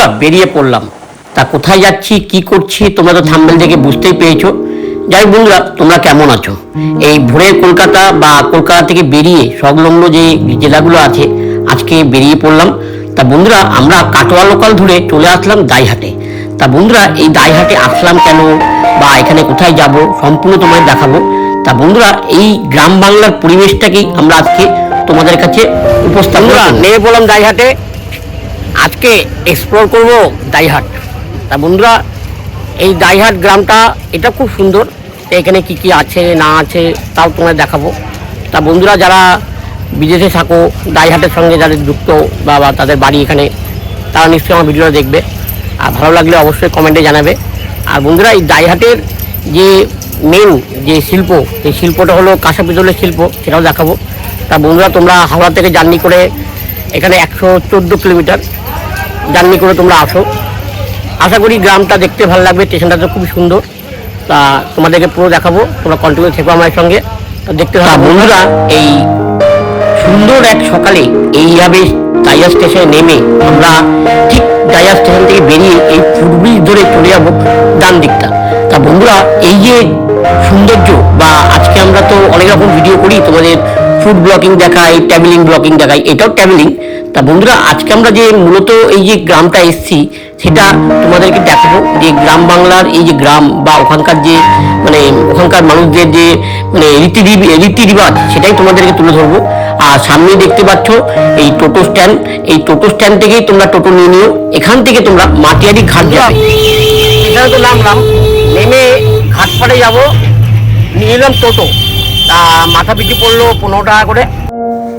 বন্ধুরা বেরিয়ে পড়লাম। তা কোথায় যাচ্ছি কি করছি তোমরা তো থাম্বেল দেখে বুঝতেই পেরেছ যাই বন্ধুরা তোমরা কেমন আছো? এই ভোরের কলকাতা বা কলকাতা থেকে বেরিয়ে সংলগ্ন যে জেলাগুলো আছে আজকে বেরিয়ে পড়লাম। তা বন্ধুরা আমরা কাটোয়া লোকাল ধরে চলে আসলাম দাইহাটে। তা বন্ধুরা এই দাইহাটে আসলাম কেন বা এখানে কোথায় যাব সম্পূর্ণ তোমায় দেখাবো। তা বন্ধুরা এই গ্রাম বাংলার পরিবেশটাকেই আমরা আজকে তোমাদের কাছে উপস্থাপন নেমে বললাম দাইহাটে। আজকে এক্সপ্লোর করব দাইহাট। তা বন্ধুরা, এই দাইহাট গ্রামটা, এটা খুব সুন্দর। এখানে কি কি আছে, না আছে, তাও তোমায় দেখাবো। তা বন্ধুরা, যারা বিদেশে থাকো, দাইহাটের সঙ্গে যাদের যুক্ত বা তাদের বাড়ি এখানে, তারা নিশ্চয়ই আমার ভিডিওটা দেখবে। আর ভালো লাগলে অবশ্যই কমেন্টে জানাবে। আর বন্ধুরা, এই দাইহাটের যে মেন যে শিল্প সেই শিল্পটা হলো কাঁসা পিতলের শিল্প, সেটাও দেখাবো। তা বন্ধুরা, তোমরা হাওড়া থেকে জার্নি করে, এখানে একশো চোদ্দ কিলোমিটার জার্নি করে তোমরা আসো। আশা করি গ্রামটা দেখতে ভালো লাগবে, স্টেশনটা তো খুব সুন্দর। তা তোমাদেরকে পুরো দেখাবো, তোমরা কন্টিনিউ থেকো আমার সঙ্গে। দেখতে থাকো বন্ধুরা, এই সুন্দর এক সকালে এইভাবে ডাইয়া স্টেশনে নেমে আমরা ঠিক ডাইয়া স্টেশন থেকে বেরিয়ে এই ফুটব্রিজ ধরে চলে যাব ডান দিকটা। তা বন্ধুরা, এই যে সৌন্দর্য, বা আজকে আমরা তো অনেক রকম ভিডিও করি তোমাদের ফুড ব্লকিং দেখাই ট্রাভেলিং ব্লকিং দেখাই এটাও ট্রাভেলিং তা বন্ধুরা, আজকে আমরা যে মূলত এই যে গ্রামটা এসেছি, সেটা তোমাদেরকে দেখাবো যে গ্রাম বাংলার এই যে গ্রাম বা ওখানকার যে মানে ওখানকার মানুষদের যে মানে রীতি রীতি রিবাজ, সেটাই তোমাদেরকে তুলে ধরবো। আর সামনে দেখতে পাচ্ছ এই টোটো স্ট্যান্ড। এই টোটো স্ট্যান্ড থেকেই তোমরা টোটো নিয়ে নিও। এখান থেকে তোমরা মাটিয়ারি ঘাট যাবে। এখানে তো নামলাম। নেমে ঘাটপাড়ে যাব। নিয়ে নিলাম টোটো। মাথা পিছু পড়ল পনেরো টাকা করে।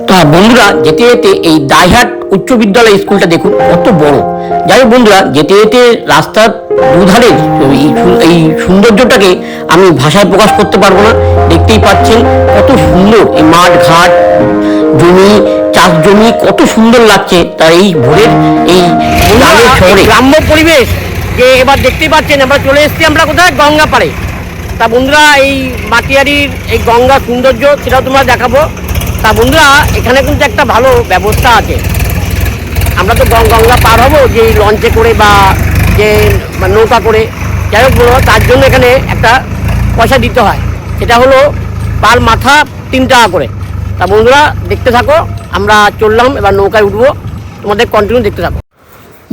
তা বন্ধুরা যেতে যেতে এই দাইহাট উচ্চ বিদ্যালয় স্কুলটা দেখুন কত বড়। যাই হোক বন্ধুরা যেতে যেতে রাস্তার দুধারে এই এই সৌন্দর্যটাকে আমি ভাষায় প্রকাশ করতে পারব না। দেখতেই পাচ্ছেন কত সুন্দর এই মাঠ ঘাট জমি চাষ জমি কত সুন্দর লাগছে তার এই ভোরের এই শহরে। গ্রাম্য পরিবেশ যে এবার দেখতেই পাচ্ছেন আমরা চলে এসেছি আমরা কোথায়? গঙ্গা পাড়ে। তা বন্ধুরা, এই মাটিয়ারির এই গঙ্গা সৌন্দর্য সেটাও তোমরা দেখাবো। তা বন্ধুরা, এখানে কিন্তু একটা ভালো ব্যবস্থা আছে। আমরা তো গঙ্গা পার হব যে লঞ্চে করে বা যে নৌকা করে। যাই হোক বলো তার জন্য এখানে একটা পয়সা দিতে হয়। সেটা হলো পার মাথা তিন টাকা করে। তা বন্ধুরা, দেখতে থাকো, আমরা চললাম, এবার নৌকায় উঠবো। তোমাদের কন্টিনিউ দেখতে থাকো।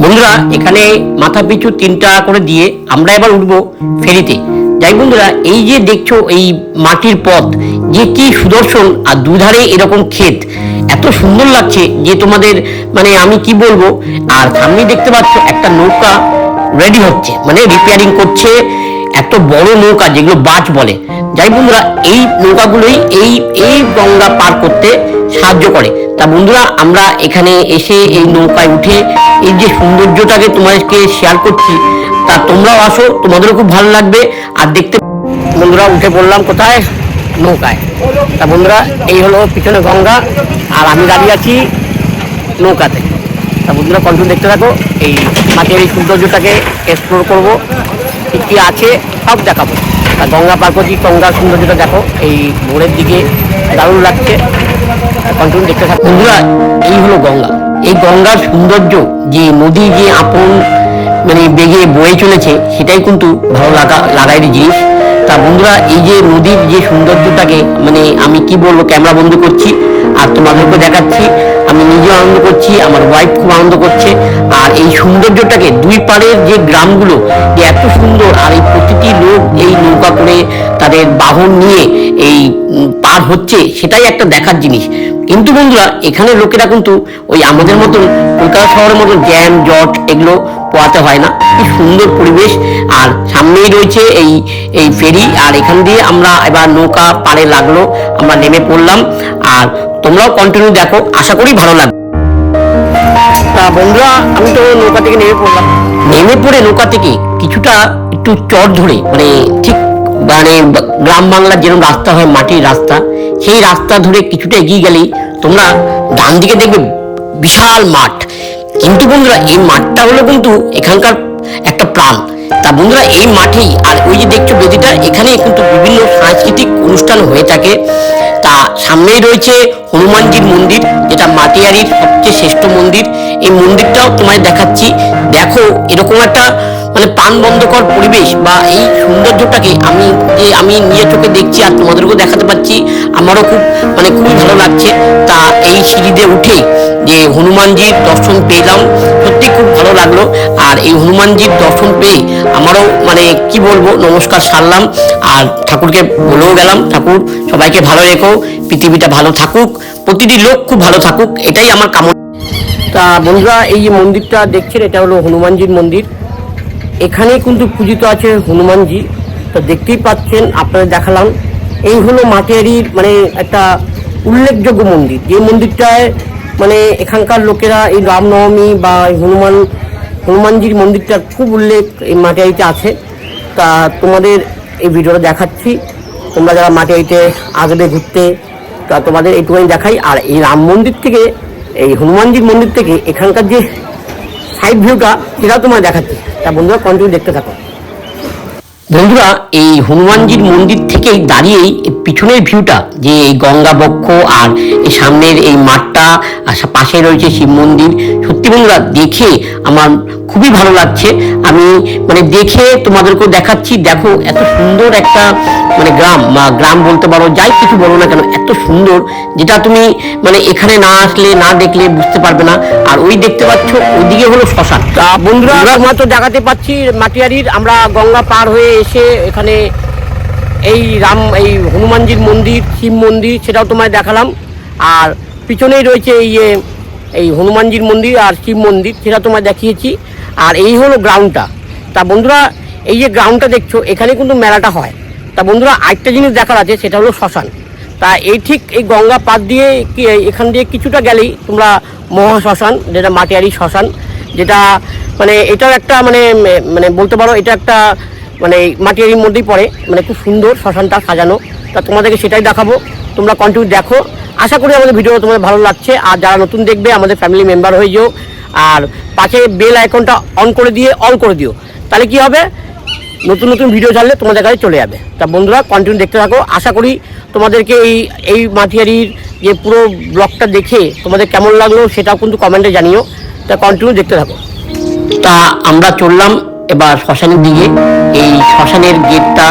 বন্ধুরা, এখানে মাথা পিছু তিন টাকা করে দিয়ে আমরা এবার উঠবো ফেরিতে। যাই বন্ধুরা, এই যে দেখছ এই মাটির পথ, যে কি সুদর্শন আর দুধারে এরকম ক্ষেত, এত সুন্দর লাগছে যে তোমাদের মানে আমি কি বলব, আর সামনে দেখতে পাচ্ছ একটা নৌকা রেডি হচ্ছে মানে রিপেয়ারিং করছে এত বড় নৌকা যেগুলো বাজ বলে। যাই বন্ধুরা, এই নৌকাগুলোই এই এই গঙ্গা পার করতে সাহায্য করে। তা বন্ধুরা, আমরা এখানে এসে এই নৌকায় উঠে এই যে সৌন্দর্যটাকে তোমাদেরকে শেয়ার করছি তা তোমরাও আসো, তোমাদেরও খুব ভালো লাগবে। আর দেখতে বন্ধুরা, উঠে পড়লাম কোথায়? নৌকায়। তা বন্ধুরা, এই হলো পিছনে গঙ্গা, আর আমি দাঁড়িয়ে আছি নৌকাতে। তা বন্ধুরা কন্টিনিউ দেখতে থাকো, এই মাঠের এই সৌন্দর্যটাকে এক্সপ্লোর করব। কি কি আছে, সব দেখাবো। আর গঙ্গা পার করছি, গঙ্গার সৌন্দর্যটা দেখো, এই ভোরের দিকে দারুণ লাগছে। কন্টিনিউ দেখতে থাকো। বন্ধুরা, এই হলো গঙ্গা। এই গঙ্গার সৌন্দর্য, যে নদী, যে আপন মানে বেগে বয়ে চলেছে, সেটাই কিন্তু ভালো লাগা লাগার জিনিস। তা বন্ধুরা, এই যে নদীর যে সৌন্দর্যটাকে মানে আমি কি বলব, ক্যামেরা বন্ধ করছি, আর তোমাদেরকে দেখাচ্ছি, আমি নিজেও আনন্দ করছি, আমার ওয়াইফ খুব আনন্দ করছে। আর এই সৌন্দর্যটাকে দুই পাড়ের যে গ্রামগুলো, যে এত সুন্দর, আর এই প্রতিটি লোক এই নৌকা করে তাদের বাহন নিয়ে এই পার হচ্ছে, সেটাই একটা দেখার জিনিস। কিন্তু বন্ধুরা এখানে লোকেরা কিন্তু ওই আমাদের মতন কলকাতা শহরের মতন জ্যাম, জট, এগুলো পোয়াতে হয় না। কি সুন্দর পরিবেশ। আর সামনেই রয়েছে এই এই ফেরি। আর এখান দিয়ে আমরা এবার নৌকা পাড়ে লাগল আমরা নেমে পড়লাম। আর তোমরাও কন্টিনিউ দেখো আশা করি ভালো লাগবে। তা বন্ধুরা আমি তো নৌকা থেকে নেমে পড়লাম। নেমে পড়ে নৌকা থেকে কিছুটা একটু চট ধরে মানে ঠিক মানে গ্রাম বাংলার যেরকম রাস্তা হয় মাটির রাস্তা সেই রাস্তা ধরে কিছুটা এগিয়ে গেলেই তোমরা ডান দিকে দেখবে বিশাল মাঠ। কিন্তু বন্ধুরা এই মাঠটা হলো কিন্তু এখানকার একটা প্রাণ। তা বন্ধুরা, এই মাঠেই আর ওই যে দেখছ বেদিটা, এখানে কিন্তু বিভিন্ন সাংস্কৃতিক অনুষ্ঠান হয়ে থাকে। তা সামনেই রয়েছে হনুমানজির মন্দির, যেটা মাটিয়ারির সবচেয়ে শ্রেষ্ঠ মন্দির। এই মন্দিরটাও তোমায় দেখাচ্ছি। দেখো, এরকম একটা মানে প্রাণ বন্ধকর পরিবেশ বা এই সৌন্দর্যটাকে আমি যে আমি নিজের চোখে দেখছি আর তোমাদেরকেও দেখাতে পাচ্ছি আমারও খুব মানে খুবই ভালো লাগছে। তা এই সিঁড়িতে উঠে যে হনুমানজির দর্শন পেলাম, সত্যি খুব ভালো লাগল। আর এই হনুমানজির দর্শন পেয়ে আমারও মানে কি বলব, নমস্কার সারলাম। আর ঠাকুরকে বলেও গেলাম, ঠাকুর সবাইকে ভালো রেখো, পৃথিবীটা ভালো থাকুক, প্রতিটি লোক খুব ভালো থাকুক, এটাই আমার কামনা। তা বন্ধুরা, এই যে মন্দিরটা দেখছেন, এটা হলো হনুমানজির মন্দির। এখানে কিন্তু পূজিত আছে হনুমানজি। তো দেখতেই পাচ্ছেন আপনারা দেখালাম। এই হলো মাটিয়ারির মানে একটা উল্লেখযোগ্য মন্দির। যে মন্দিরটায় মানে এখানকার লোকেরা এই রামনবমী বা হনুমান, হনুমানজির মন্দিরটা খুব উল্লেখ এই মাটিয়ারিতে আছে। তা তোমাদের এই ভিডিওটা দেখাচ্ছি। তোমরা যারা মাটিয়ারিতে আসবে ঘুরতে, তা তোমাদের এইটুকুনি দেখাই। আর এই রাম মন্দির থেকে, এই হনুমানজির মন্দির থেকে এখানকার যে সাইড ভিউটা সেটাও তোমার দেখাচ্ছি। তা বন্ধুরা কন্টিনিউ দেখতে থাকো। বন্ধুরা, এই হনুমানজির মন্দির থেকেই দাঁড়িয়েই পিছনের ভিউটা, যে এই গঙ্গা বক্ষ আর এই সামনের এই মাঠটা, আর পাশে রয়েছে শিব মন্দির, সত্যি বন্ধুরা, দেখে আমার খুবই ভালো লাগছে। আমি মানে দেখে তোমাদেরকেও দেখাচ্ছি, দেখো এত সুন্দর একটা মানে গ্রাম, বা গ্রাম বলতে পারো, যাই কিছু বলো না কেন এত সুন্দর যেটা তুমি মানে এখানে না আসলে না দেখলে বুঝতে পারবে না। আর ওই দেখতে পাচ্ছ ওইদিকে হলো শ্মশান। তা বন্ধুরা তোমার তো দেখাতে পাচ্ছি মাটিয়ারির আমরা গঙ্গা পার হয়ে এসে এখানে এই রাম এই হনুমানজির মন্দির শিব মন্দির সেটাও তোমায় দেখালাম। আর পিছনেই রয়েছে এই যে এই হনুমানজির মন্দির আর শিব মন্দির সেটা তোমায় দেখিয়েছি। আর এই হলো গ্রাউন্ডটা তা বন্ধুরা এই যে গ্রাউন্ডটা দেখছ এখানে কিন্তু মেলাটা হয়। তা বন্ধুরা আরেকটা জিনিস দেখার আছে সেটা হলো শ্মশান। তা এই ঠিক এই গঙ্গা পার দিয়ে এখান দিয়ে কিছুটা গেলেই তোমরা মহা শ্মশান যেটা মাটিয়ারি শ্মশান, যেটা মানে এটাও একটা মানে মানে বলতে পারো এটা একটা মানে মাটিয়ারির মধ্যেই পড়ে মানে খুব সুন্দর শ্মশানটা সাজানো। তা তোমাদেরকে সেটাই দেখাবো, তোমরা কন্টিনিউ দেখো। আশা করি আমাদের ভিডিও তোমাদের ভালো লাগছে, আর যারা নতুন দেখবে, আমাদের ফ্যামিলি মেম্বার হয়ে যেও, আর পাশে বেল আইকনটা অন করে দিয়ে অল করে দিও। তাহলে কি হবে? নতুন নতুন ভিডিও ছাড়লে তোমাদের কাছে চলে যাবে। তা বন্ধুরা কন্টিনিউ দেখতে থাকো। আশা করি তোমাদেরকে এই এই মাটিয়ারির যে পুরো ব্লগটা দেখে তোমাদের কেমন লাগল সেটাও কিন্তু কমেন্টে জানিও। তা কন্টিনিউ দেখতে থাকো। তা আমরা চললাম এবার শ্মশানের দিকে। এই শ্মশানের গেটটা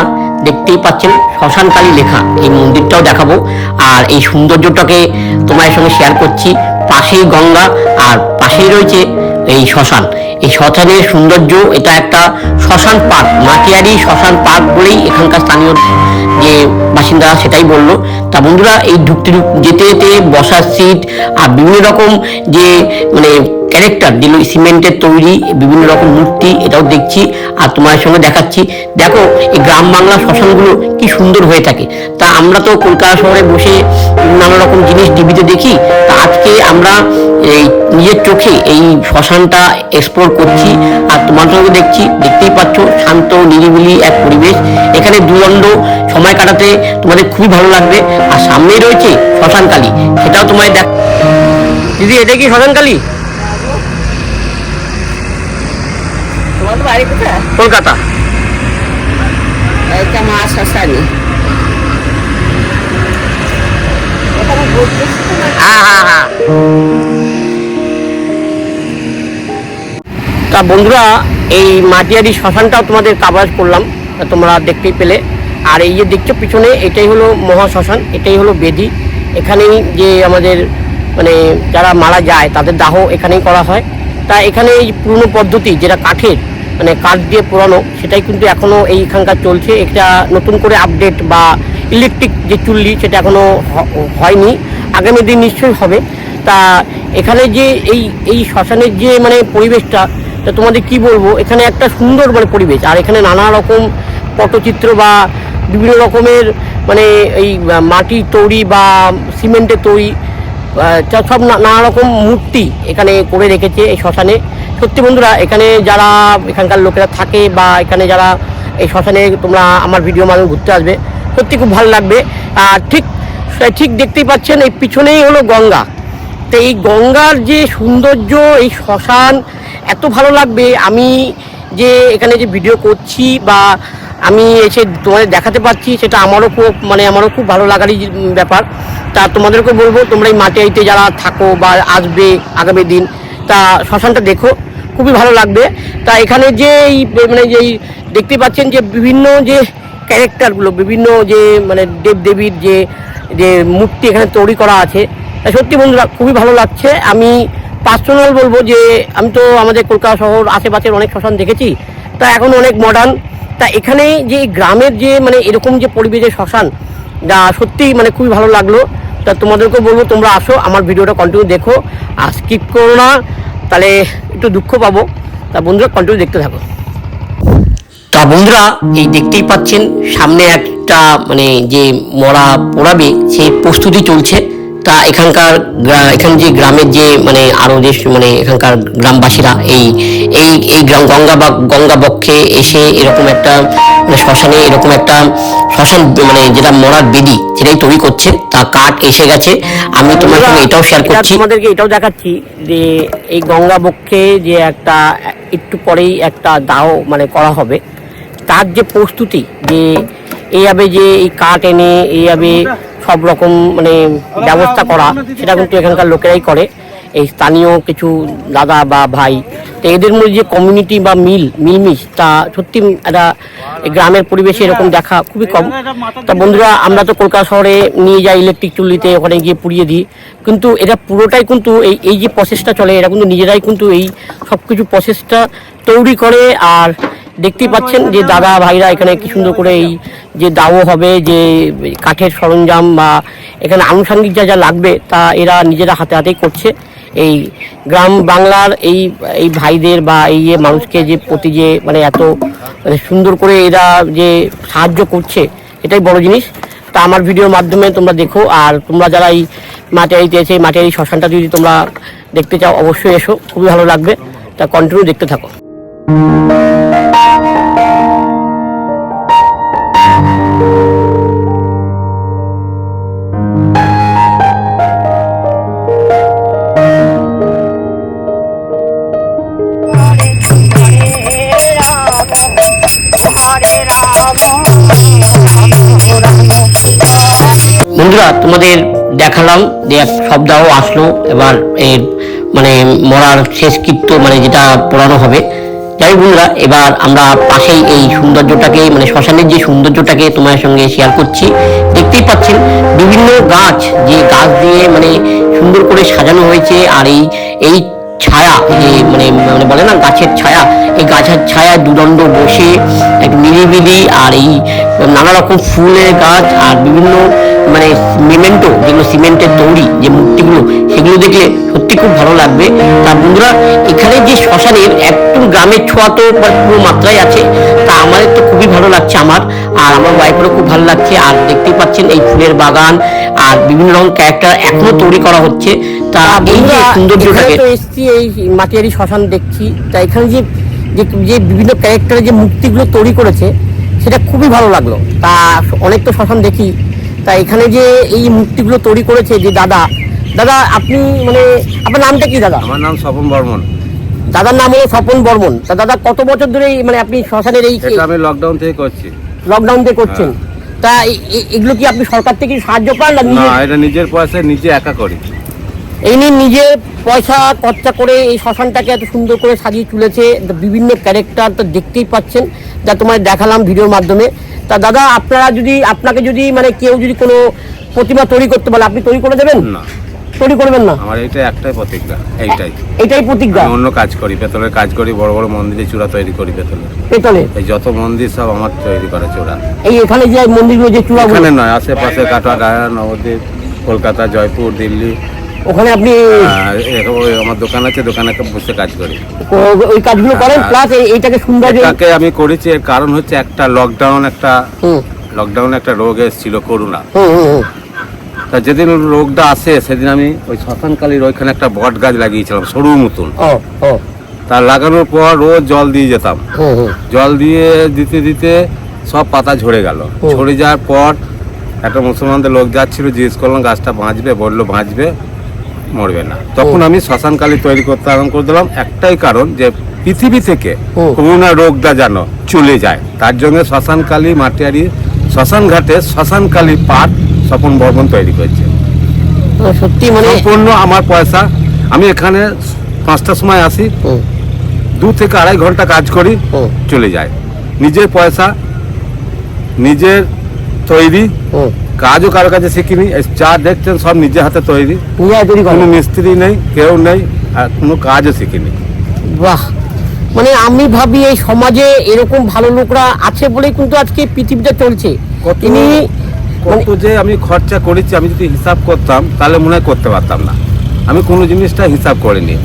দেখতেই পাচ্ছেন শ্মশানকালী লেখা। এই মন্দিরটাও দেখাবো। আর এই সৌন্দর্যটাকে তোমার সঙ্গে শেয়ার করছি। পাশেই গঙ্গা, আর পাশেই রয়েছে এই শ্মশান। এই শ্মশানের সৌন্দর্য, এটা একটা শ্মশান পার্ক, মাটিয়ারি শ্মশান পার্ক বলেই এখানকার স্থানীয় যে বাসিন্দা সেটাই বলল। তা বন্ধুরা, এই ঢুকতে ঢুক- যেতে যেতে বসার সিট আর বিভিন্ন রকম যে মানে ক্যারেক্টার যেগুলো সিমেন্টের তৈরি, বিভিন্ন রকম মূর্তি, এটাও দেখছি আর তোমার সঙ্গে দেখাচ্ছি। দেখো, এই গ্রাম বাংলা শ্মশানগুলো কি সুন্দর হয়ে থাকে। তা আমরা তো কলকাতা শহরে বসে নানা রকম জিনিস টিভিতে দেখি। তা আজকে আমরা এই নিজের চোখে এই শ্মশানটা এক্সপ্লোর করছি আর তোমার সঙ্গে দেখছি দেখতেই পাচ্ছ শান্ত নিরিবিলি এক পরিবেশ। এখানে দুদণ্ড সময় কাটাতে তোমাদের খুবই ভালো লাগবে। আর সামনেই রয়েছে শ্মশানকালী সেটাও তোমায় দেখ দিদি এটা কি শ্মশানকালী কলকাতা। মা শ্মশানি? হ্যাঁ হ্যাঁ হ্যাঁ। তা বন্ধুরা, এই মাটিয়ারি শ্মশানটাও তোমাদের কাভার করলাম তোমরা দেখতেই পেলে। আর এই যে দেখছ পিছনে, এটাই হলো মহা শ্মশান, এটাই হলো বেদি। এখানেই যে আমাদের মানে যারা মারা যায়, তাদের দাহ এখানেই করা হয়। তা এখানে এই পুরনো পদ্ধতি, যেটা কাঠের মানে কাঠ দিয়ে পোড়ানো, সেটাই কিন্তু এখনও এইখানকার চলছে। এটা নতুন করে আপডেট বা ইলেকট্রিক যে চুল্লি, সেটা এখনও হ- হয়নি। আগামী দিন নিশ্চয়ই হবে। তা এখানে যে এই এই শ্মশানের যে মানে পরিবেশটা তা তোমাদের কি বলব? এখানে একটা সুন্দর মানে পরিবেশ। আর এখানে নানা রকম পটচিত্র বা বিভিন্ন রকমের মানে এই মাটির তৈরি বা সিমেন্টের তৈরি সব নানা রকম মূর্তি এখানে করে রেখেছে এই শ্মশানে। সত্যি বন্ধুরা, এখানে যারা এখানকার লোকেরা থাকে বা এখানে যারা এই শ্মশানে তোমরা আমার ভিডিও মাধ্যমে ঘুরতে আসবে, সত্যি খুব ভালো লাগবে। আর ঠিক ঠিক দেখতেই পাচ্ছেন, এই পিছনেই হলো গঙ্গা। তো এই গঙ্গার যে সৌন্দর্য, এই শ্মশান এত ভালো লাগবে, আমি যে এখানে যে ভিডিও করছি বা আমি এসে তোমাদের দেখাতে পারছি, সেটা আমারও খুব মানে আমারও খুব ভালো লাগারই ব্যাপার। তা তোমাদেরকে বলব, তোমরা এই মাটিতে যারা থাকো বা আসবে আগামী দিন, তা শ্মশানটা দেখো, খুবই ভালো লাগবে। তা এখানে যে এই মানে যে দেখতে পাচ্ছেন যে বিভিন্ন যে ক্যারেক্টারগুলো বিভিন্ন যে মানে দেব দেবীর যে যে মূর্তি এখানে তৈরি করা আছে সত্যি বন্ধুরা খুবই ভালো লাগছে। আমি পার্সোনাল বলব যে আমি তো আমাদের কলকাতা শহর আশেপাশের অনেক শ্মশান দেখেছি, তা এখন অনেক মডার্ন তা এখানে যে গ্রামের যে মানে এরকম যে পরিবেশের শ্মশান, যা সত্যিই মানে খুবই ভালো লাগল। তা তোমাদেরকেও বলব, তোমরা আসো, আমার ভিডিওটা কন্টিনিউ দেখো, আর স্কিপ করো না, তাহলে একটু দুঃখ পাবো। তা বন্ধুরা কন্টিনিউ দেখতে থাকো। তা বন্ধুরা, এই দেখতেই পাচ্ছেন, সামনে একটা মানে যে মরা পোড়াবে সেই প্রস্তুতি চলছে। তা এখানকার এখান যে গ্রামের যে মানে আরও যে মানে এখানকার গ্রামবাসীরা এই এই এই গ্রাম গঙ্গা বা গঙ্গা বক্ষে এসে এরকম একটা মানে শ্মশানে এরকম একটা শ্মশান মানে যেটা মরার বেদি সেটাই তৈরি করছে তা কাঠ এসে গেছে। আমি তোমার সঙ্গে এটাও শেয়ার করছি। তোমাদেরকে এটাও দেখাচ্ছি যে এই গঙ্গা বক্ষে যে একটা একটু পরেই একটা দাও মানে করা হবে। তার যে প্রস্তুতি যে এইভাবে যে এই কাঠ এনে এইভাবে সব রকম মানে ব্যবস্থা করা, সেটা কিন্তু এখানকার লোকেরাই করে। এই স্থানীয় কিছু দাদা বা ভাই, তো এদের মধ্যে যে কমিউনিটি বা মিল, মিলমিশ, তা সত্যি একটা গ্রামের পরিবেশে এরকম দেখা খুবই কম। তা বন্ধুরা, আমরা তো কলকাতা শহরে নিয়ে যাই ইলেকট্রিক চুল্লিতে, ওখানে গিয়ে পুড়িয়ে দিই। কিন্তু এটা পুরোটাই কিন্তু এই এই যে প্রসেসটা চলে এরা কিন্তু নিজেরাই কিন্তু এই সব কিছু প্রসেসটা তৈরি করে, আর দেখতেই পাচ্ছেন যে দাদা ভাইরা এখানে কি সুন্দর করে এই যে দাও হবে, যে কাঠের সরঞ্জাম বা এখানে আনুষঙ্গিক যা যা লাগবে তা এরা নিজেরা হাতে হাতেই করছে। এই গ্রাম বাংলার এই এই ভাইদের বা এই যে মানুষকে যে প্রতি যে মানে এত মানে সুন্দর করে এরা যে সাহায্য করছে, এটাই বড় জিনিস। তা আমার ভিডিওর মাধ্যমে তোমরা দেখো, আর তোমরা যারা এই মাটিয়ারিতে এসে এই মাটিয়ারি শ্মশানটা যদি তোমরা দেখতে চাও, অবশ্যই এসো, খুবই ভালো লাগবে। তা কন্টিনিউ দেখতে থাকো। বন্ধুরা, তোমাদের দেখালাম যে সপ্তাহ আসলো, এবার এর মানে মরার শেষকৃত্য মানে যেটা পোড়ানো হবে। যাই বন্ধুরা, এবার আমরা পাশেই এই সৌন্দর্যটাকে মানে শ্মশানের যে সৌন্দর্যটাকে তোমার সঙ্গে শেয়ার করছি। দেখতেই পাচ্ছেন, বিভিন্ন গাছ, যে গাছ দিয়ে মানে সুন্দর করে সাজানো হয়েছে, আর এই এই ছায়া যে মানে মানে বলে না, গাছের ছায়া, এই গাছের ছায়া দুদণ্ড বসে এক নিরিবিলি, আর এই নানা রকম ফুলের গাছ, আর বিভিন্ন মানে সিমেন্টও যেগুলো সিমেন্টের তৈরি যে মূর্তিগুলো সেগুলো দেখলে সত্যি খুব ভালো লাগবে। তা বন্ধুরা এখানে যে শ্মশানের একদম গ্রামের ছোঁয়া তো পুরো মাত্রায় আছে তা আমাদের তো খুবই ভালো লাগছে আমার আর আমার ওয়াইফেরও খুব ভালো লাগছে আর দেখতেই পাচ্ছেন এই ফুলের বাগান আর বিভিন্ন রকম ক্যারেক্টার এখনও তৈরি করা হচ্ছে। তা এই যে সৌন্দর্যটাকে তো এসছি এই মাটিয়ারি শ্মশান দেখছি। তা এখানে যে যে যে বিভিন্ন ক্যারেক্টারের যে মূর্তিগুলো তৈরি করেছে সেটা খুবই ভালো লাগল। তা অনেক তো শ্মশান দেখি। তা এখানে যে এই মূর্তিগুলো তৈরি করেছে যে দাদা দাদা আপনি মানে আপনার নামটা কি দাদা? আমার নাম স্বপন বর্মন। দাদার নাম হলো স্বপন বর্মন। তা দাদা কত বছর ধরে মানে আপনি শ্মশানের এই আমি লকডাউন থেকে করছি। লকডাউন থেকে করছেন? তা এ- এ- এগুলো কি আপনি সরকার থেকে সাহায্য পান না না এটা নিজের পয়সায় নিজে একা করি। এই নিয়ে নিজে পয়সা খরচা করে এই শ্মশানটাকে এত সুন্দর করে সাজিয়ে তুলেছে। বিভিন্ন ক্যারেক্টার তো দেখতেই পাচ্ছেন। যা তোমায় দেখালাম ভিডিওর মাধ্যমে। তা দাদা আপনারা যদি আপনাকে যদি মানে কেউ যদি কোনো প্রতিমা তৈরি করতে বলে আপনি তৈরি করে দেবেন? না। তৈরি করবেন না? আমার এইটা একটাই প্রতিজ্ঞা এইটাই। এটাই প্রতিজ্ঞা? আমি অন্য কাজ করি পেতলের কাজ করি বড় বড় মন্দিরে চূড়া তৈরি করি পেতলের পেতলে? এই যত মন্দির সব আমার তৈরি করা চূড়া। এই এখানে যে মন্দিরগুলো যে চূড়াগুলো এখানে নয় আশেপাশে কাটোয়া গায়া নবদ্বীপ কলকাতা জয়পুর দিল্লি ওখানে আপনি ওই আমার দোকান আছে দোকানে বসে কাজ করি। ওই কাজগুলো করেন হ্যাঁ। প্লাস এইটাকে সুন্দর এটাকে আমি করেছি এর কারণ হচ্ছে একটা লকডাউন একটা লকডাউন একটা রোগ এসেছিল করোনা। তা যেদিন রোগটা আসে সেদিন আমি ওই শ্মশানকালীর ওইখানে একটা বট গাছ লাগিয়েছিলাম সরু মতন। তার লাগানোর পর রোজ জল দিয়ে যেতাম। জল দিয়ে দিতে দিতে সব পাতা ঝরে গেল। ঝরে যাওয়ার পর একটা মুসলমানদের লোক যাচ্ছিল জিজ্ঞেস করলাম গাছটা বাঁচবে? বলল বাঁচবে। মরবে না। তখন আমি শ্মশানকালী তৈরি করতে আরম্ভ করে দিলাম। একটাই কারণ যে পৃথিবী থেকে। করোনা রোগটা যেন চলে যায়। তার জন্য শ্মশানকালী মাটিয়ারি শ্মশান ঘাটে শ্মশানকালী পাঠ স্বপন বর্মন তৈরি করেছে। সত্যি মানে সম্পূর্ণ আমার পয়সা। আমি এখানে পাঁচটার সময় আসি। দু থেকে আড়াই ঘণ্টা কাজ করি। চলে যায়। নিজের পয়সা নিজের তৈরি। কাজও কারও কাছে শিখিনি যা দেখছেন সব নিজের হাতে তৈরি। কোনো মিস্ত্রি নেই কেউ নেই আর কোনো কাজও শিখিনি। বাহ। মানে আমি ভাবি এই সমাজে এরকম ভালো লোকরা আছে বলেই কিন্তু আজকে পৃথিবীটা চলছে। তিনি মানে কত যে আমি খরচা করেছি আমি যদি হিসাব করতাম তাহলে মনে করতে পারতাম না। আমি কোনো জিনিসটা হিসাব করিনি।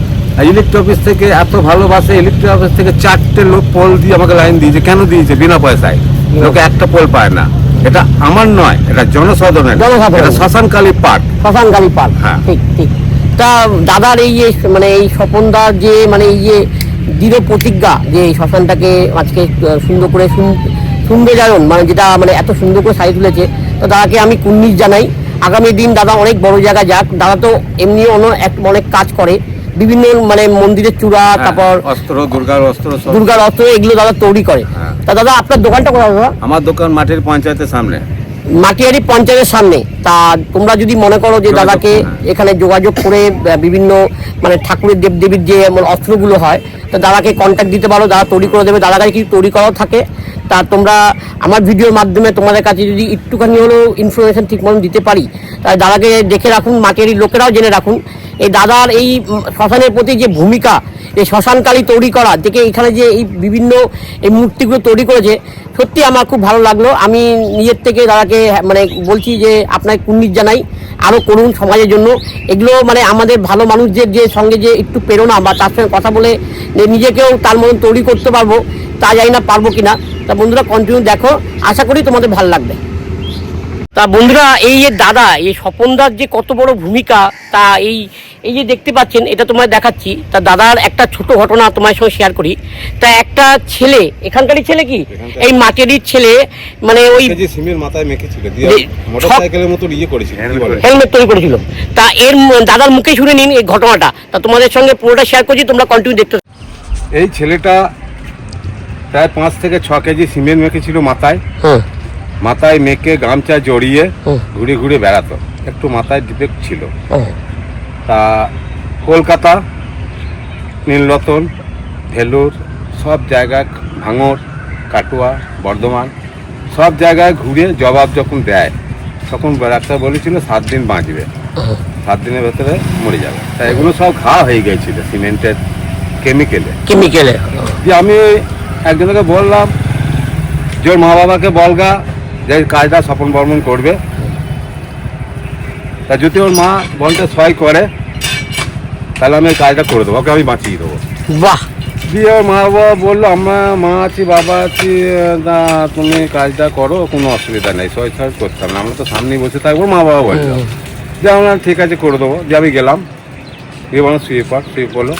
ইলেকট্রিক অফিস থেকে এত ভালোবাসে ইলেকট্রিক অফিস থেকে চারটে লোক পোল দিয়ে আমাকে লাইন দিয়েছে। কেন দিয়েছে? বিনা পয়সায়। লোকে একটা পোল পায় না। এটা আমার নয় এটা জনসাধারণের। এটা শ্মশানকালী পাঠ শ্মশানকালী পার্ক হ্যাঁ। ঠিক ঠিক। তা দাদার এই যে মানে এই স্বপনদার যে মানে এই যে দৃঢ় প্রতিজ্ঞা যে এই শ্মশানটাকে আজকে সুন্দর করে সুন- সৌন্দর্যায়ন মানে যেটা মানে এত সুন্দর করে সাজিয়ে তুলেছে তো দাদাকে আমি কুন্নিশ জানাই। আগামী দিন দাদা অনেক বড় জায়গায় যাক। দাদা তো এমনি অন্য এক অনেক কাজ করে। বিভিন্ন মানে মন্দিরের চূড়া হ্যাঁ, তারপর অস্ত্র দুর্গার অস্ত্র দুর্গার অস্ত্র এগুলো দাদা তৈরি করে। হ্যাঁ। তা দাদা আপনার দোকানটা কোথায় দাদা? আমার দোকান মাঠের পঞ্চায়েতের সামনে। মাটিয়ারি পঞ্চায়েতের সামনে। তা তোমরা যদি মনে করো যে দাদাকে হ্যাঁ। এখানে যোগাযোগ করে বিভিন্ন মানে ঠাকুরের দেব দেবীর যে অস্ত্রগুলো হয় তা দাদাকে কন্ট্যাক্ট দিতে পারো দাদা তৈরি করে দেবে দাদাকে কাছে কিছু তৈরি করাও থাকে। তা তোমরা আমার ভিডিওর মাধ্যমে তোমাদের কাছে যদি একটুখানি হলেও ইনফরমেশন ঠিক মতন দিতে পারি তাই দাদাকে দেখে রাখুন মাটিয়ারি লোকেরাও জেনে রাখুন। এই দাদার এই শ্মশানের প্রতি যে ভূমিকা, এই শ্মশানকালী তৈরি করা থেকে এখানে যে এই বিভিন্ন এই মূর্তিগুলো তৈরি করেছে, সত্যি আমার খুব ভালো লাগল। আমি নিজের থেকে দাদাকে মানে বলছি যে আপনাকে কুন্নিশ জানাই আরও করুন সমাজের জন্য। এগুলো মানে আমাদের ভালো মানুষদের যে সঙ্গে যে একটু প্রেরণা বা তার সঙ্গে কথা বলে নিজেকেও তার মতন তৈরি করতে পারব, তা জানি না পারব কিনা। তা বন্ধুরা কন্টিনিউ দেখো, আশা করি তোমাদের ভালো লাগবে। তা বন্ধুরা এই যে দাদা এই স্বপনদার যে কত বড় ভূমিকা তা এই এই যে দেখতে পাচ্ছেন এটা তোমায় দেখাচ্ছি। তা দাদার একটা ছোট ঘটনা তোমার সঙ্গে শেয়ার করি। তা একটা ছেলে এখানকারই ছেলে কি? এই মাটির ছেলে মানে ওই সিমের মাথায় মেখেছিল মোটরসাইকেলের মতো ইয়ে করেছিল হেলমেট তৈরি করেছিল। তা এর দাদার মুখে শুনে নিন এই ঘটনাটা। তা তোমাদের সঙ্গে পুরোটা শেয়ার করছি তোমরা কন্টিনিউ দেখতে থাকো। এই ছেলেটা প্রায় পাঁচ থেকে ছ কেজি সিমেন্ট মেখেছিল মাথায়। হুম মাথায় মেখে গামছা জড়িয়ে ঘুরে ঘুরে বেড়াতো। একটু মাথায় ডিফেক্ট ছিল। তা কলকাতা নীলরতন ভেলুর সব জায়গায় ভাঙর কাটুয়া বর্ধমান সব জায়গায় ঘুরে জবাব যখন দেয় তখন ডাক্তার বলেছিল সাত দিন বাঁচবে। সাত দিনের ভেতরে মরে যাবে। তা এগুলো সব ঘা হয়ে গিয়েছিল সিমেন্টের কেমিক্যালে। কেমিক্যালে। যে আমি একজনকে বললাম যে ওর মা বাবাকে বলগা যে কাজটা স্বপন বর্মন করবে। তা যদি ওর মা বলতে সহায় করে তাহলে আমি কাজটা করে দেবো ওকে আমি বাঁচিয়ে দেবো। বাহ! দিয়ে ওর মা বাবা বলল আমরা মা আছি বাবা আছি তা তুমি কাজটা করো কোনো অসুবিধা নেই সহায় সহায় করতাম না আমরা তো সামনেই বসে থাকব। মা বাবা বলল। যে আমরা ঠিক আছে করে দেবো। যে আমি গেলাম দিয়ে বললাম শুয়ে পড় শুয়ে পড়ল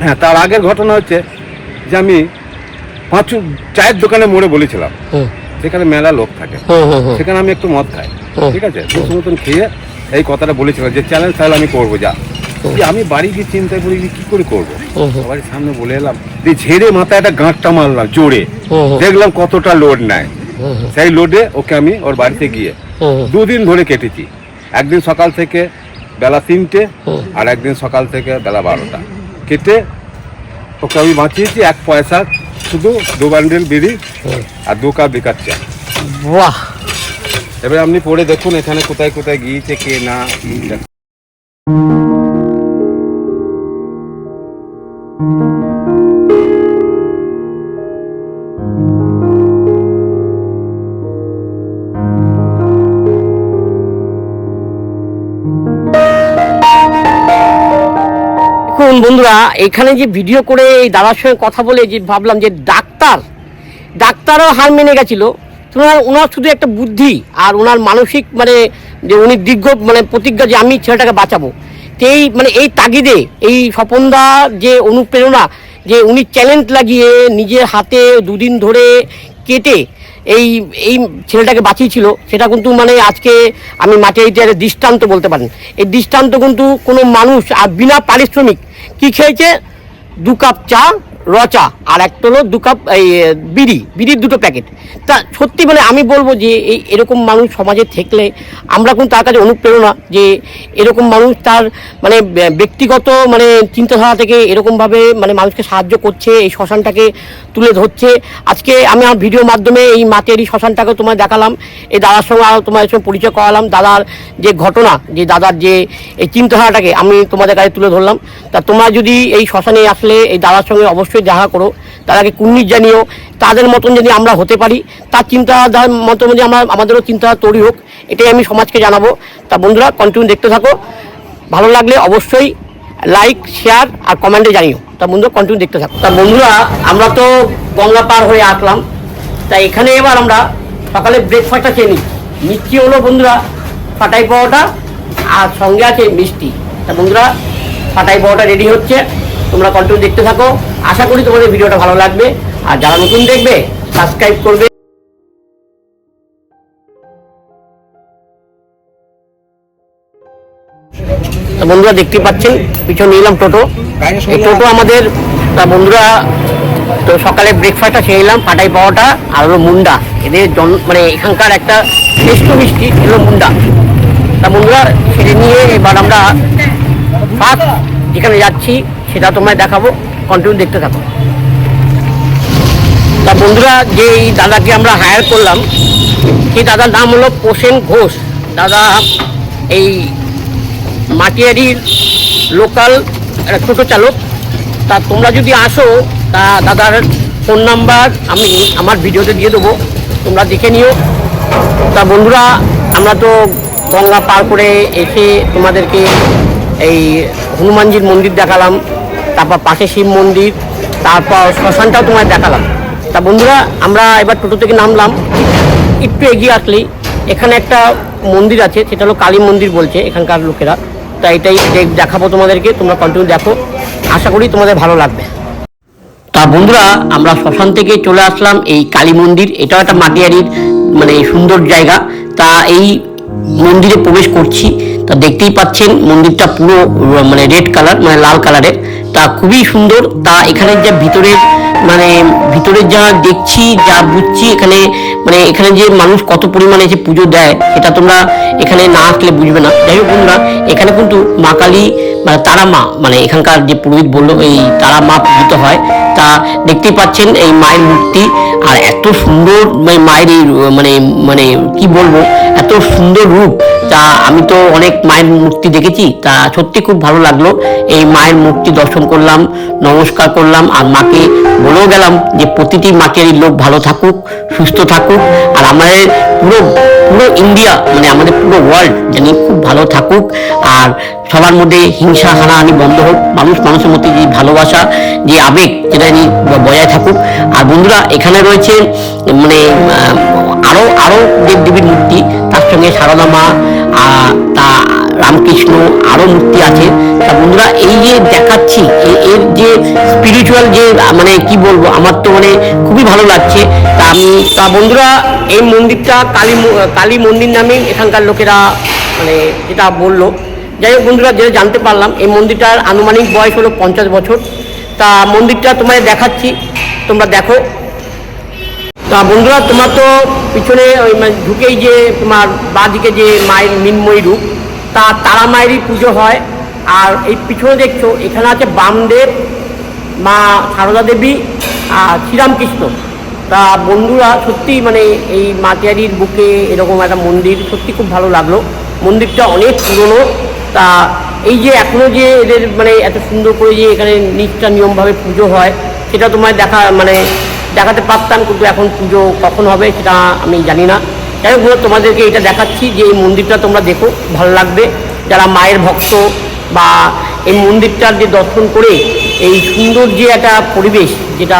হ্যাঁ তার আগের ঘটনা হচ্ছে যে আমি পাঁচু চায়ের দোকানে মোড়ে বলেছিলাম। সেখানে মেলা লোক থাকে। সেখানে আমি একটু মদ খাই। ঠিক আছে? দুশো মতন খেয়ে এই কথাটা বলেছিলাম যে চ্যালেঞ্জ তাহলে আমি করব যা। আমি বাড়ি গিয়ে পড়ে গিয়ে কি করে করব? বাড়ির সামনে বলে এলাম দিয়ে ঝেড়ে মাথায় একটা গাঁটটা মারলাম জোরে। দেখলাম কতটা লোড নেয়। সেই লোডে ওকে আমি ওর বাড়িতে গিয়ে দুদিন ধরে কেটেছি। একদিন সকাল থেকে বেলা তিনটে আর একদিন সকাল থেকে বেলা বারোটা। কেটে ওকে আমি বাঁচিয়েছি এক পয়সা শুধু দু বান্ডেল বিড়ি আর দু কাপ বেকার চা। বাহ। এবার আপনি পড়ে দেখুন এখানে কোথায় কোথায় গিয়েছে কে না বন্ধুরা এখানে যে ভিডিও করে এই দাদার সঙ্গে কথা বলে যে ভাবলাম যে ডাক্তার, ডাক্তারও হার মেনে গেছিল। ওনার ওনার শুধু একটা বুদ্ধি আর ওনার মানসিক মানে যে উনি দীর্ঘ মানে প্রতিজ্ঞা যে আমি ছেলেটাকে বাঁচাবো। এই মানে এই তাগিদে, এই স্বপনদা যে অনুপ্রেরণা, যে উনি চ্যালেঞ্জ লাগিয়ে নিজের হাতে দুদিন ধরে কেটে এই এই ছেলেটাকে বাঁচিয়েছিল, সেটা কিন্তু মানে আজকে আমি মাঠে এটা দৃষ্টান্ত বলতে পারেন। এই দৃষ্টান্ত কিন্তু কোনো মানুষ আর বিনা পারিশ্রমিক কি খেয়েছে? দু কাপ চা রচা আর একটা হলো দু কাপ, এই, বিড়ি, বিড়ির দুটো প্যাকেট। তা সত্যি মানে আমি বলব যে এই এরকম মানুষ সমাজে থাকলে আমরা কিন্তু তার কাছে অনুপ্রেরণা যে এরকম মানুষ তার মানে ব্যক্তিগত মানে চিন্তাধারা থেকে এরকমভাবে মানে মানুষকে সাহায্য করছে, এই শ্মশানটাকে তুলে ধরছে। আজকে আমি আমার ভিডিওর মাধ্যমে এই মাতের শ্মশানটাকে তোমায় দেখালাম। এই দাদার সঙ্গে আরও তোমার সঙ্গে পরিচয় করালাম। দাদার যে ঘটনা, যে দাদার যে এই চিন্তাধারাটাকে আমি তোমাদের কাছে তুলে ধরলাম। তা তোমরা যদি এই শ্মশানে আসলে এই দাদার সঙ্গে অবশ্যই দেখা করো তাদেরকে কুন্নির জানিও, তাদের মতন যদি আমরা হতে পারি, তার চিন্তাধারার মতন যদি আমরা, আমাদেরও চিন্তাধারা তৈরি হোক, এটাই আমি সমাজকে জানাব। তা বন্ধুরা কন্টিনিউ দেখতে থাকো। ভালো লাগলে অবশ্যই লাইক শেয়ার আর কমেন্টে জানিও। তা বন্ধুরা কন্টিনিউ দেখতে থাকো। তা বন্ধুরা, আমরা তো গঙ্গা পার হয়ে আসলাম। তা এখানে এবার আমরা সকালে ব্রেকফাস্টটা খেয়ে নিই। মিষ্টি হলো বন্ধুরা, ফাটাই পাওয়াটা আর সঙ্গে আছে মিষ্টি। তা বন্ধুরা, ফাটাই পাওয়াটা রেডি হচ্ছে। তোমরা কন্টিনিউ দেখতে থাকো। আশা করি তোমাদের ভিডিওটা ভালো লাগবে। আর যারা নতুন দেখবে সাবস্ক্রাইব করবে। বন্ধুরা দেখতে পাচ্ছেন, পিছনে নিলাম টোটো। এই টোটো আমাদের বন্ধুরা, তো সকালে ব্রেকফাস্টটা খেয়ে নিলাম ফাটাই পাওয়াটা আর হলো মুন্ডা। এদের জন মানে এখানকার একটা শ্রেষ্ঠ মিষ্টি হলো মুন্ডা। তা বন্ধুরা সেটা নিয়ে এবার আমরা ফার্স্ট যেখানে যাচ্ছি, সেটা তোমায় দেখাবো কন্টিনিউ দেখতে থাকো। তা বন্ধুরা যে এই দাদাকে আমরা হায়ার করলাম, সেই দাদার নাম হলো প্রসেন ঘোষ। দাদা এই মাটিয়ারির লোকাল ছোটো চালক। তা তোমরা যদি আসো, তা দাদার ফোন নাম্বার আমি আমার ভিডিওতে দিয়ে দেবো। তোমরা দেখে নিও। তা বন্ধুরা, আমরা তো গঙ্গা পার করে এসে তোমাদেরকে এই হনুমানজির মন্দির দেখালাম, তারপর পাশে শিব মন্দির, তারপর শ্মশানটাও তোমায় দেখালাম। তা বন্ধুরা, আমরা এবার টোটো থেকে নামলাম। একটু এগিয়ে আসলেই এখানে একটা মন্দির আছে, সেটা হলো কালী মন্দির বলছে এখানকার লোকেরা। তা এটাই দেখাবো তোমাদেরকে, তোমরা কন্টিনিউ দেখো। আশা করি তোমাদের ভালো লাগবে। তা বন্ধুরা, আমরা শ্মশান থেকে চলে আসলাম এই কালী মন্দির। এটাও একটা মাটিয়ারির মানে সুন্দর জায়গা। তা এই মন্দিরে প্রবেশ করছি। তা দেখতেই পাচ্ছেন, মন্দিরটা পুরো মানে রেড কালার মানে লাল কালারের তা খুবই সুন্দর। তা এখানে যে ভিতরের মানে ভিতরের যা দেখছি, যা বুঝছি, এখানে মানে এখানে যে মানুষ কত পরিমাণে যে পুজো দেয়, সেটা তোমরা এখানে না আসলে বুঝবে না। যাই হোক বন্ধুরা, এখানে কিন্তু মা কালী মানে তারা মা মানে এখানকার যে পুরোহিত বলল, এই তারা মা পূজিত হয়। তা দেখতেই পাচ্ছেন এই মায়ের মূর্তি। আর এত সুন্দর মানে মায়ের এই মানে মানে কি বলব এত সুন্দর রূপ তা আমি তো অনেক মায়ের মূর্তি দেখেছি তা সত্যি খুব ভালো লাগল। এই মায়ের মূর্তি দর্শন করলাম নমস্কার করলাম আর মাকে বলেও গেলাম যে প্রতিটি মাটির লোক ভালো থাকুক সুস্থ থাকুক আর আমাদের পুরো পুরো ইন্ডিয়া মানে আমাদের পুরো ওয়ার্ল্ড জানি খুব ভালো থাকুক আর সবার মধ্যে হিংসা হানাহানি বন্ধ হোক মানুষ মানুষের মধ্যে যে ভালোবাসা যে আবেগ জানি বজায় থাকুক। আর বন্ধুরা এখানে রয়েছে মানে আহ, আরও আরও দেব দেবীর মূর্তি তার সঙ্গে সারদা মা তা রামকৃষ্ণ আরও মূর্তি আছে। তা বন্ধুরা, এই যে দেখাচ্ছি এর যে স্পিরিচুয়াল যে মানে কি বলব, আমার তো মানে খুবই ভালো লাগছে। তা আমি, তা বন্ধুরা, এই মন্দিরটা কালী কালী মন্দির নামে এখানকার লোকেরা মানে যেটা বলল। যাই হোক বন্ধুরা, যেটা জানতে পারলাম, এই মন্দিরটার আনুমানিক বয়স হলো পঞ্চাশ বছর। তা মন্দিরটা তোমায় দেখাচ্ছি, তোমরা দেখো। তা বন্ধুরা, তোমার তো পিছনে ওই মানে ঢুকেই যে তোমার বাঁদিকে যে মায়ের মিনময়ী রূপ, তা তারা মায়েরই পুজো হয়। আর এই পিছনে দেখছ, এখানে আছে বামদেব, মা সারদা দেবী, আর শ্রীরামকৃষ্ণ। তা বন্ধুরা, সত্যি মানে এই মাটিয়ারির বুকে এরকম একটা মন্দির সত্যি খুব ভালো লাগল। মন্দিরটা অনেক পুরনো। তা এই যে এখনও যে এদের মানে এত সুন্দর করে যে এখানে নিষ্ঠা নিয়মভাবে পুজো হয়, সেটা তোমায় দেখা মানে দেখাতে পারতাম, কিন্তু এখন পুজো কখন হবে সেটা আমি জানি না। যাই হোক তোমাদেরকে এটা দেখাচ্ছি যে এই মন্দিরটা তোমরা দেখো, ভালো লাগবে। যারা মায়ের ভক্ত বা এই মন্দিরটার যে দর্শন করে, এই সুন্দর যে একটা পরিবেশ, যেটা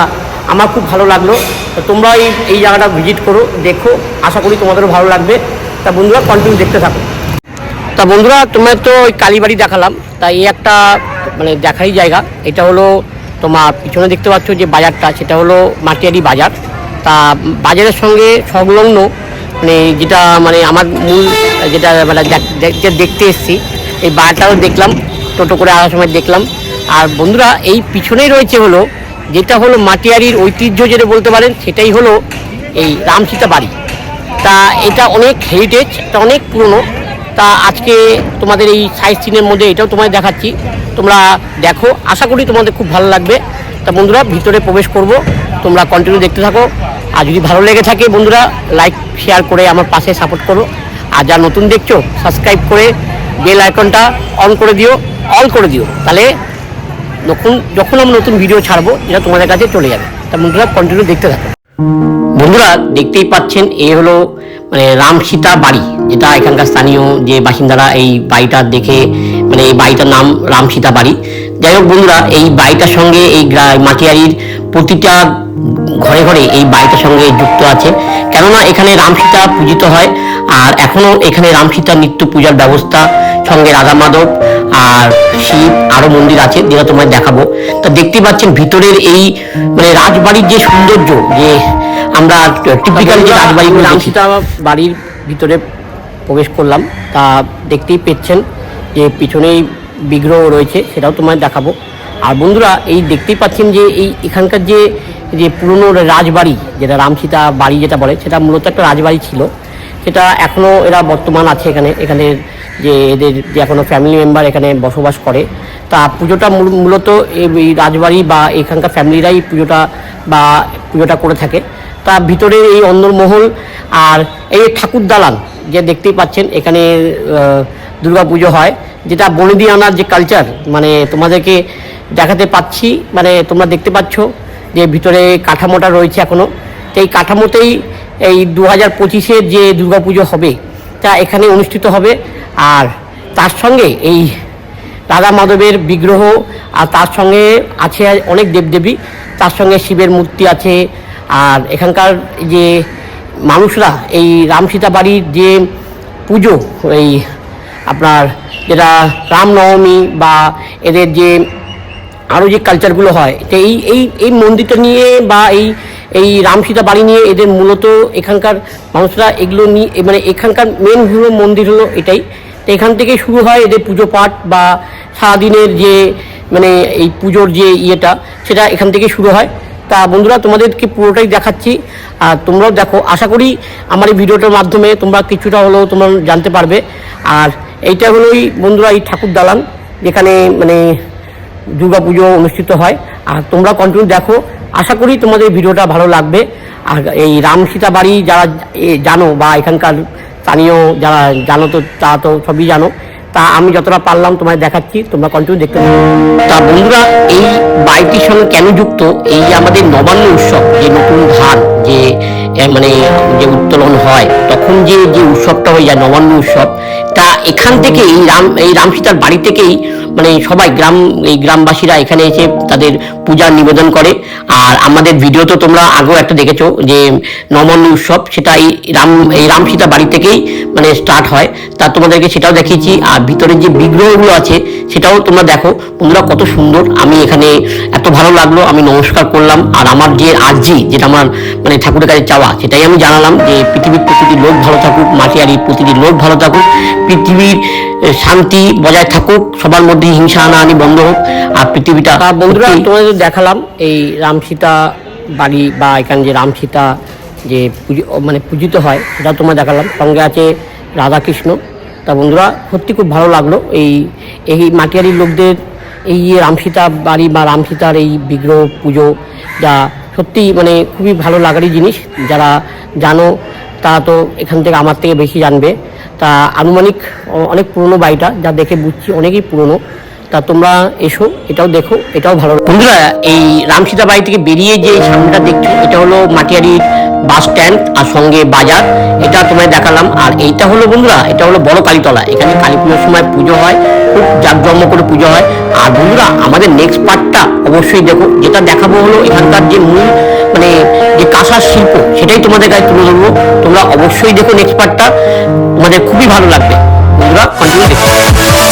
আমার খুব ভালো লাগল। তো তোমরা এই এই জায়গাটা ভিজিট করো, দেখো, আশা করি তোমাদেরও ভালো লাগবে। তা বন্ধুরা কন্টিনিউ দেখতে থাকো। তা বন্ধুরা তোমার তো ওই কালীবাড়ি দেখালাম। তা এই একটা মানে দেখারই জায়গা। এটা হলো তোমার পিছনে দেখতে পাচ্ছ যে বাজারটা, সেটা হলো মাটিয়ারি বাজার। তা বাজারের সঙ্গে সংলগ্ন মানে যেটা মানে আমার মূল, যেটা মানে দেখতে এসেছি, এই বাজারটাও দেখলাম, টোটো করে আসার সময় দেখলাম। আর বন্ধুরা, এই পিছনেই রয়েছে হলো, যেটা হলো মাটিয়ারির ঐতিহ্য যেটা বলতে পারেন, সেটাই হলো এই রামসীতা বাড়ি। তা এটা অনেক হেরিটেজ এটা অনেক পুরনো তা আজকে তোমাদের এই সাইজ সিনের মধ্যে এটাও তোমায় দেখাচ্ছি। তোমরা দেখো, আশা করি তোমাদের খুব ভালো লাগবে। তা বন্ধুরা, ভিতরে প্রবেশ করব। তোমরা কন্টিনিউ দেখতে থাকো। আর যদি ভালো লেগে থাকে বন্ধুরা লাইক শেয়ার করে আমার পাশে সাপোর্ট করো। আর যা নতুন দেখছ সাবস্ক্রাইব করে বেল আইকনটা অন করে দিও অল করে দিও। তাহলে যখন যখন আমি নতুন ভিডিও ছাড়বো, এটা তোমাদের কাছে চলে যাবে। তা বন্ধুরা কন্টিনিউ দেখতে থাকো। বন্ধুরা দেখতেই পাচ্ছেন, এ হলো মানে রাম সীতা বাড়ি, যেটা এখানকার স্থানীয় যে বাসিন্দারা এই বাড়িটা দেখে মানে এই বাড়িটার নাম রাম সীতা বাড়ি। যাই হোক বন্ধুরা, এই বাড়িটার সঙ্গে এই মাটিয়ারির প্রতিটা ঘরে ঘরে এই বাড়িটার সঙ্গে যুক্ত আছে। কেননা এখানে রাম সীতা পূজিত হয়, আর এখনও এখানে রাম সীতা নিত্য পূজার ব্যবস্থা, সঙ্গে রাধা মাধব আর শিব আরও মন্দির আছে, যেটা তোমায় দেখাবো। তা দেখতে পাচ্ছেন, ভিতরের এই মানে রাজবাড়ির যে সৌন্দর্য, যে আমরা টিপিক্যাল যে রাজবাড়িগুলো দেখি। রামসীতা বাড়ির ভিতরে প্রবেশ করলাম। তা দেখতেই পেচ্ছেন যে পিছনেই বিগ্রহ রয়েছে সেটাও তোমায় দেখাবো। আর বন্ধুরা এই দেখতেই পাচ্ছেন যে এই এখানকার যে যে পুরনো রাজবাড়ি যেটা রামসীতা বাড়ি যেটা বলে সেটা মূলত একটা রাজবাড়ি ছিল। সেটা এখনও এরা বর্তমান আছে এখানে এখানে যে এদের যে এখনও ফ্যামিলি মেম্বার এখানে বসবাস করে। তা পুজোটা মূলত এই রাজবাড়ি বা এখানকার ফ্যামিলিরাই পুজোটা বা পুজোটা করে থাকে। তা ভিতরে এই অন্দরমহল আর এই ঠাকুর দালান, যে দেখতেই পাচ্ছেন, এখানে দুর্গা পুজো হয়, যেটা বনেদি আনার যে কালচার মানে তোমাদেরকে দেখাতে পাচ্ছি মানে তোমরা দেখতে পাচ্ছ যে ভিতরে কাঠামোটা রয়েছে এখনও তো এই কাঠামোতেই এই দু হাজার পঁচিশের যে দুর্গা পুজো হবে, তা এখানে অনুষ্ঠিত হবে। আর তার সঙ্গে এই রাধা মাধবের বিগ্রহ, আর তার সঙ্গে আছে অনেক দেবদেবী, তার সঙ্গে শিবের মূর্তি আছে আর এখানকার যে মানুষরা, এই রামসীতা বাড়ির যে পুজো, এই আপনার যেটা রামনবমী বা এদের যে আরও যে কালচারগুলো হয়, তো এই এই এই মন্দিরটা নিয়ে বা এই এই রামসীতা বাড়ি নিয়ে এদের মূলত এখানকার মানুষরা এগুলো নিয়ে মানে এখানকার মেন হলো মন্দির হলো এটাই। তো এখান থেকে শুরু হয় এদের পুজো পাঠ বা সারাদিনের যে মানে এই পুজোর যে ইয়েটা, সেটা এখান থেকে শুরু হয়। তা বন্ধুরা, তোমাদেরকে পুরোটাই দেখাচ্ছি। আর তোমরাও দেখো, আশা করি আমার এই ভিডিওটার মাধ্যমে তোমরা কিছুটা হলেও তোমরা জানতে পারবে। আর এইটা হলোই বন্ধুরা, এই ঠাকুর দালান, যেখানে মানে দুর্গা পুজো অনুষ্ঠিত হয়। আর তোমরা কন্টিনিউ দেখো, আশা করি তোমাদের ভিডিওটা ভালো লাগবে। আর এই রাম সীতা বাড়ি যারা জানো বা এখানকার স্থানীয় যারা জানো তো তা তো সবই জানো। তা আমি যতটা পারলাম তোমায় দেখাচ্ছি, তোমরা কন্টিনিউ দেখতে তা বন্ধুরা, এই বাড়িটির সঙ্গে কেন যুক্ত? এই যে আমাদের নবান্ন উৎসব, যে নতুন ধান, যে মানে যে উত্তোলন হয়, তখন যে যে উৎসবটা হয়ে যায় নবান্ন উৎসব তা এখান থেকে এই রাম এই রামসীতার বাড়ি থেকেই মানে সবাই গ্রাম, এই গ্রামবাসীরা এখানে এসে তাদের পূজা নিবেদন করে। আর আমাদের ভিডিও তো তোমরা আগেও একটা দেখেছ যে নমন উৎসব সেটা এই রাম এই রামসীতা বাড়ি থেকেই মানে স্টার্ট হয়। তা তোমাদেরকে সেটাও দেখিয়েছি। আর ভিতরে যে বিগ্রহগুলো আছে সেটাও তোমরা দেখো। বন্ধুরা কত সুন্দর। আমি এখানে এত ভালো লাগল। আমি নমস্কার করলাম। আর আমার যে আর্জি যেটা আমার মানে ঠাকুরের কাছে চাওয়া সেটাই আমি জানালাম যে পৃথিবীর প্রতিটি লোক ভালো থাকুক মাটিয়ারির প্রতিটি লোক ভালো থাকুক পৃথিবীর শান্তি বজায় থাকুক সবার মধ্যে হিংসা আনাহানি বন্ধ হোক আর পৃথিবীটা বন্ধুরা তোমাদের দেখালাম এই রামসীতা বাড়ি বা এখানে যে রামসীতা যে পুজো মানে পূজিত হয় সেটা তোমার দেখালাম। সঙ্গে আছে রাধাকৃষ্ণ। তা বন্ধুরা, সত্যি খুব ভালো লাগল এই এই মাটিয়ারির লোকদের, এই রামসীতা বাড়ি বা রামসীতার এই বিগ্রহ পুজো, যা সত্যি মানে খুবই ভালো লাগারই জিনিস। যারা জানো, তারা তো এখান থেকে আমার থেকে বেশি জানবে। তা আনুমানিক অনেক পুরনো বাড়িটা, যা দেখে বুঝছি অনেকই পুরনো। তা তোমরা এসো, এটাও দেখো, এটাও ভালো বন্ধুরা, এই রামসীতা বাড়ি থেকে বেরিয়ে যে সামনেটা দেখছ, এটা হলো মাটিয়ারির বাস স্ট্যান্ড আর সঙ্গে বাজার, এটা তোমায় দেখালাম। আর এইটা হলো বন্ধুরা, এটা হলো বড় কালীতলা। এখানে কালী পুজোর সময় পুজো হয়, খুব জাঁকজম্ম করে পুজো হয়। আর বন্ধুরা, আমাদের নেক্সট পার্টটা অবশ্যই দেখো, যেটা দেখাবো হলো এখানকার যে মূল মানে যে কাঁসার শিল্প, সেটাই তোমাদের কাছে তুলে ধরবো। তোমরা অবশ্যই দেখো নেক্সট পার্টটা তোমাদের খুবই ভালো লাগবে। বন্ধুরা কন্টিনিউ দেখো।